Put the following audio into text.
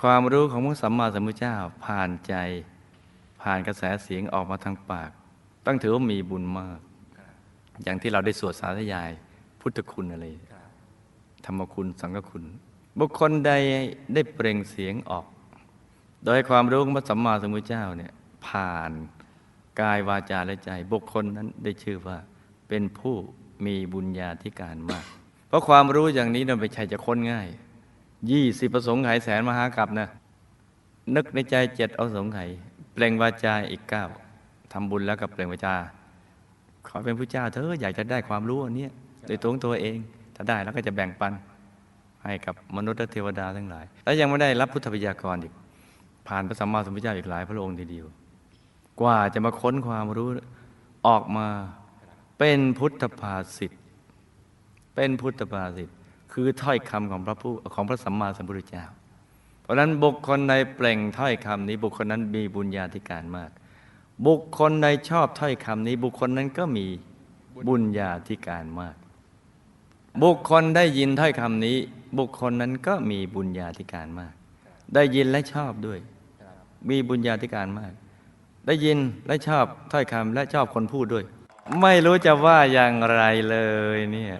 ความรู้ของพระสัมมาสัมพุทธเจ้าผ่านใจ ผ่านกระแสเสียงออกมาทางปาก ต้องถือว่ามีบุญมาก อย่างที่เราได้สวดสาธยาย พุทธคุณอะไร ธรรมคุณสังฆคุณ บุคคลใดได้เปล่งเสียงออก โดยความรู้ของพระสัมมาสัมพุทธเจ้าเนี่ยผ่านกายวาจาและใจ บุคคลนั้นได้ชื่อว่าเป็นผู้มีบุญญาธิการมาก เพราะความรู้อย่างนี้นั้นไม่ใช่จะค้นง่าย ยี่สิบประสงค์ไขแสนมหากรัปนะนึกในใจเจ็ดเอาสงไขยเปล่งวาจาอีกเก้าทำบุญแล้วกับเปล่งวาจา ขอเป็นผู้เจ้าเธออยากจะได้ความรู้อันนี้โดยตัวของตัวเอง ถ้าได้แล้วก็จะแบ่งปันให้กับมนุษย์และเทวดาทั้งหลาย แล้วยังไม่ได้รับพุทธวิทยากรอีก ผ่านพระสัมมาสัมพุทธเจ้าอีกหลายพระองค์ทีเดียว กว่าจะมาค้นความรู้ออกมาเป็นพุทธภาษิตเป็นพุทธภาษิต คือถ้อยคำของพระผู้ของพระสัมมาสัมพุทธเจ้า เพราะนั้นบุคคลในเปล่งถ้อยคำนี้บุคคลนั้นมีบุญญาธิการมาก บุคคลในชอบถ้อยคำนี้บุคคลนั้นก็มีบุญญาธิการมาก บุคคลได้ยินถ้อยคำนี้ บุคคลนั้นก็มีบุญญาธิการมาก ได้ยินและชอบด้วย มีบุญญาธิการมาก ได้ยินและชอบถ้อยคำและชอบคนพูดด้วย ไม่รู้จะว่าอย่างไรเลยเนี่ย